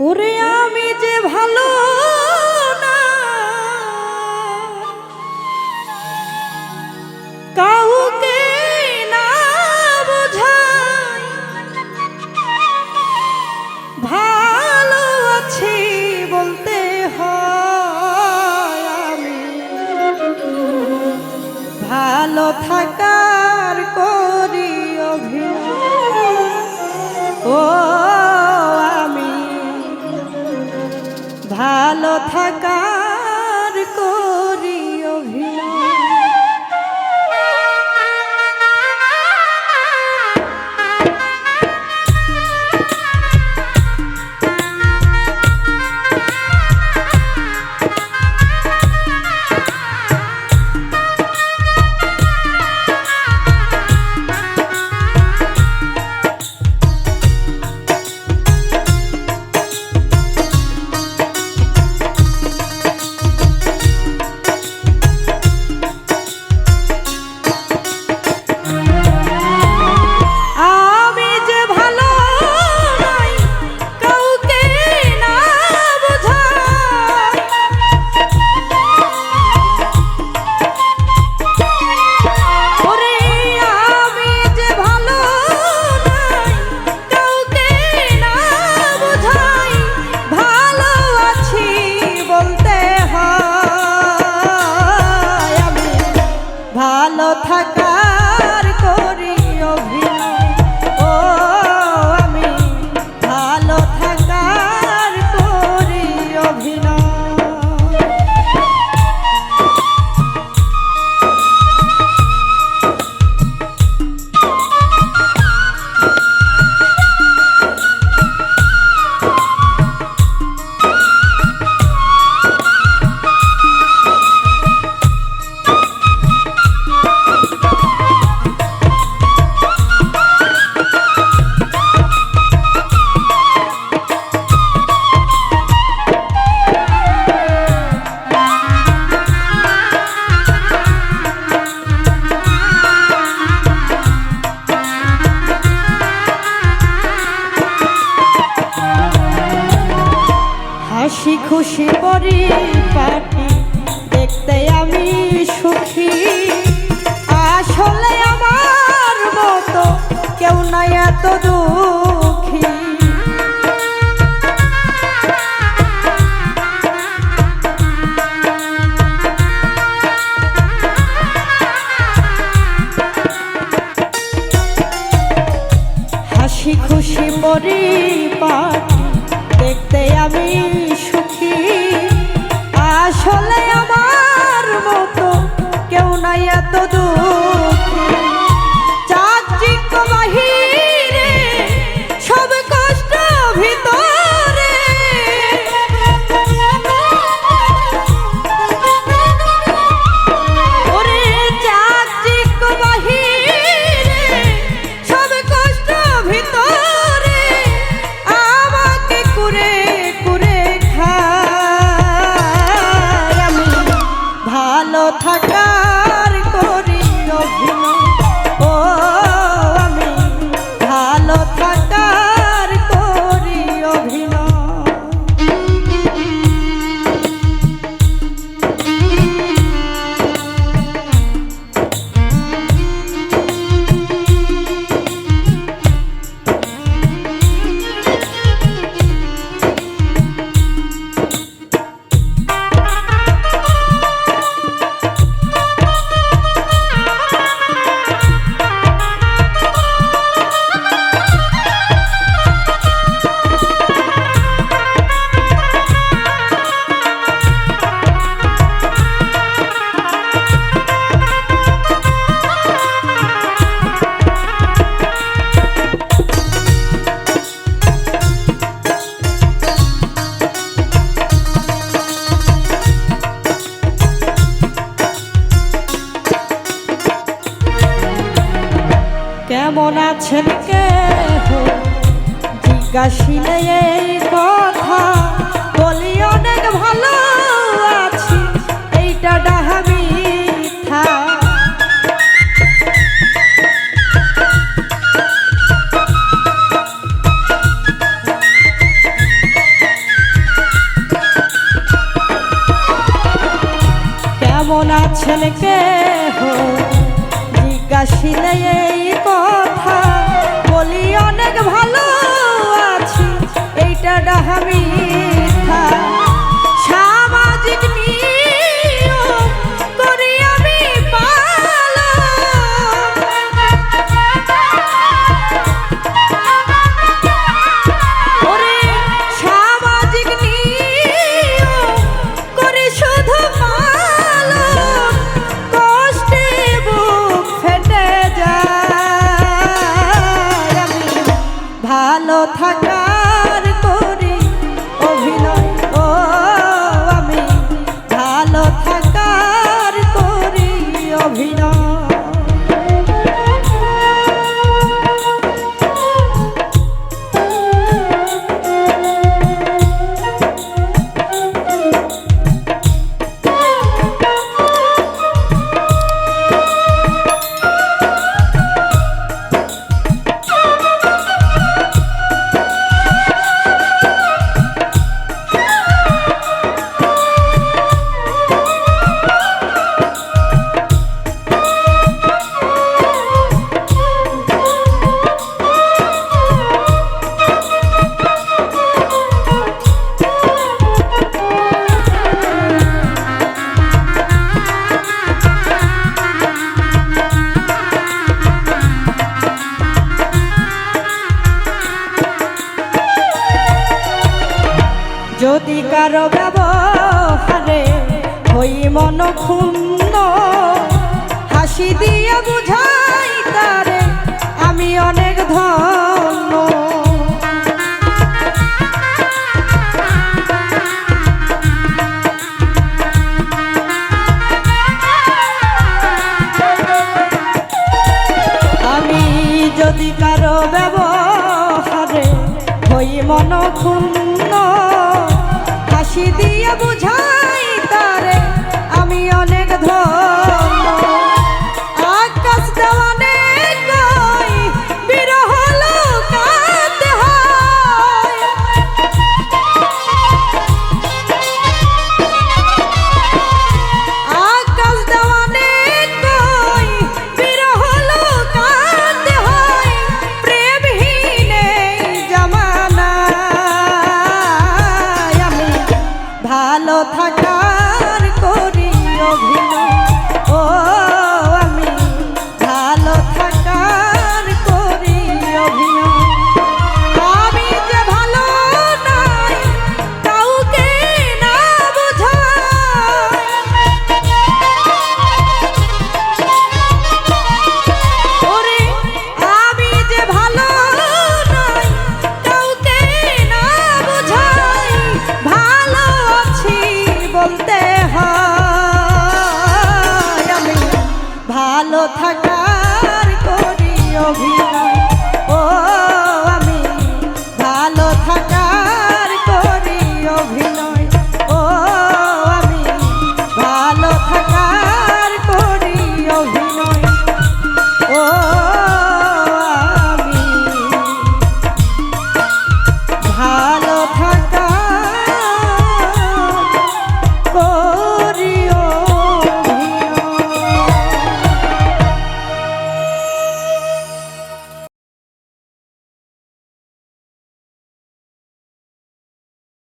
ওরে আমি যে ভালো না। কাউকে না বোঝাই। ভালো আছি বলতে হয় আমি। ভালো থাকার থাকার করি অভিনয় হাসি খুশি পরিপাটি দেখতে আমি সুখী। আসলে আমার মতো কেউ নাই এত দুঃখী। হাসি খুশি পরিপাটি ছেলেকে কে জিজ্ঞাসিলে এই কথা। বলি অনেক ভালো আছি, এইটা ডাহাবি মিথ্যা। কেমন আছেন কে জিজ্ঞাসিলে এই কথা বলি অনেক ভালো আছি এইটা ডাহা মিথ্যা। যদি কারও ব্যবহারে হই মন ক্ষুণ্ণ হাসি দিয়ে বুঝাই তারে আমি অনেক ধন।